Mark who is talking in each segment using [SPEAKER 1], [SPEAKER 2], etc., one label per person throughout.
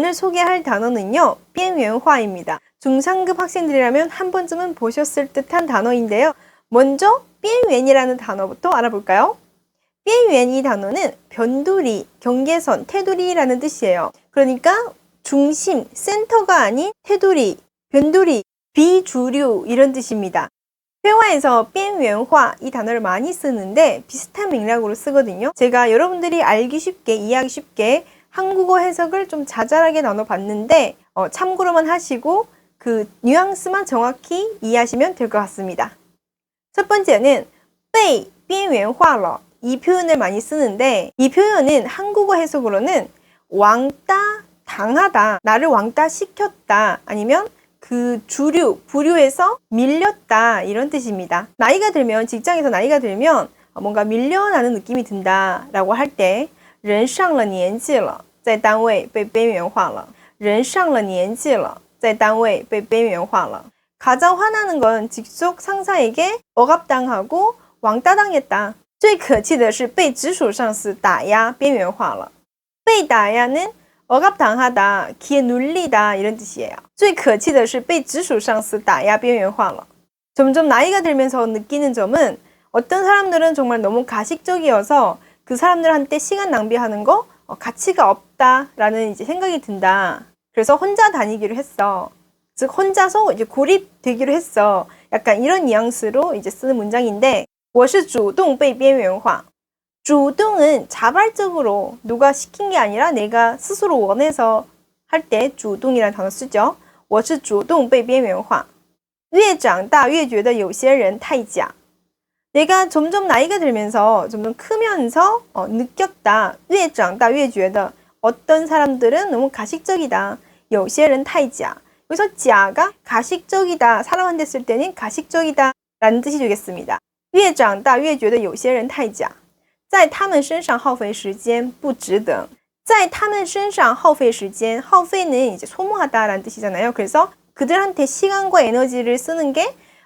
[SPEAKER 1] 오늘 소개할 단어는요, 빙웬화입니다. 중상급 학생들이라면 한 번쯤은 보셨을 듯한 단어인데요. 먼저 빙웬이라는 단어부터 알아볼까요? 빙웬이 단어는 변두리, 경계선, 테두리라는 뜻이에요. 그러니까 중심, 센터가 아닌 테두리, 변두리, 비주류 이런 뜻입니다. 회화에서 뺑웬화 이 단어를 많이 쓰는데 비슷한 맥락으로 쓰거든요. 제가 여러분들이 알기 쉽게 이해하기 쉽게 한국어 해석을 좀 자잘하게 나눠봤는데 어, 참고로만 하시고 그 뉘앙스만 정확히 이해하시면 될 것 같습니다. 첫 번째는 被边缘化了이 표현을 많이 쓰는데 이 표현은 한국어 해석으로는 왕따 당하다, 나를 왕따 시켰다 아니면 그 주류, 부류에서 밀렸다 이런 뜻입니다. 나이가 들면 직장에서 나이가 들면 뭔가 밀려나는 느낌이 든다라고 할 때 人上了年纪了， 在单位被边缘化了。人上了年纪了，在单位被边缘化了。 가장 화나는 건 직속 상사에게 억압당하고 왕따당했다. 最可气的是被直属上司打压边缘化了。被打压는 억압당하다, 기에 눌리다 이런 뜻이에요. 最可气的是被直属上司打压边缘化了. 점점 나이가 들면서 느끼는 점은 어떤 사람들은 정말 너무 가식적이어서 그 사람들한테 시간 낭비하는 거 어, 가치가 없다라는 이제 생각이 든다. 그래서 혼자 다니기로 했어. 즉 혼자서 이제 고립되기로 했어. 약간 이런 뉘앙스로 이제 쓰는 문장인데 我是主动被边缘化. 주동은 자발적으로 누가 시킨 게 아니라 내가 스스로 원해서 할 때 주동이라는 단어 쓰죠. 我是主动被边缘化.越长大越觉得有些人太假. 내가 점점 나이가 들면서 점점 크면서 어, 느꼈다. 越长大越觉得 어떤 사람들은 너무 가식적이다. 有些人太假. 여기서 假가 가식적이다. 사람한테 쓸 때는 가식적이다 라는 뜻이 되겠습니다. 越长大越觉得有些人太假。在他们身上耗费时间不值得。在他们身上耗费时间,耗费는 이제 소모하다라는 뜻이잖아요. 그래서 그들한테 시간과 에너지를 쓰는 게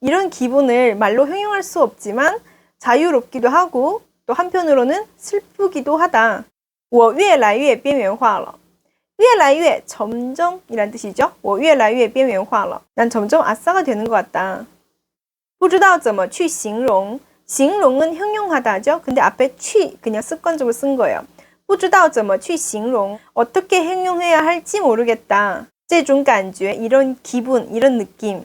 [SPEAKER 1] 이런 기분을 말로 형용할 수 없지만 자유롭기도 하고 또 한편으로는 슬프기도 하다. 我越来越边缘化了.越来越 점점이란 뜻이죠. 我越来越边缘化了. 난 점점 아싸가 되는 것 같다. 不知道怎么去形容 形容은 형용하다죠. 근데 앞에 취 그냥 습관적으로 쓴 거예요. 不知道怎么去形容 어떻게 형용해야 할지 모르겠다. 这种感觉 이런 기분, 이런 느낌.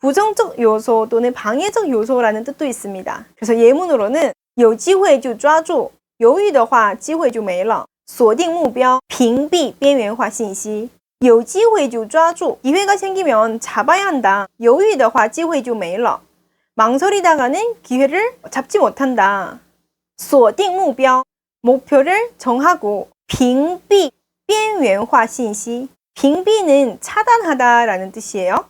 [SPEAKER 1] 부정적 요소 또는 방해적 요소라는 뜻도 있습니다. 그래서 예문으로는 有机会就抓住,犹豫的话机会就没了.锁定目标,屏蔽边缘化信息.有机会就抓住. 기회가 생기면 잡아야 한다. 犹豫的话机会就没了. 망설이다가는 기회를 잡지 못한다. 锁定目标, 목표를 정하고 屏蔽边缘化信息. 屏蔽는 차단하다라는 뜻이에요.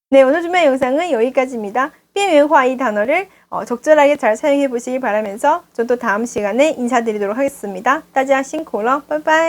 [SPEAKER 1] 네, 오늘 준비한 영상은 여기까지입니다. 비밀화 이 단어를 어, 적절하게 잘 사용해 보시기 바라면서 저도 다음 시간에 인사드리도록 하겠습니다. 따지아 신콜러. 빠이빠이.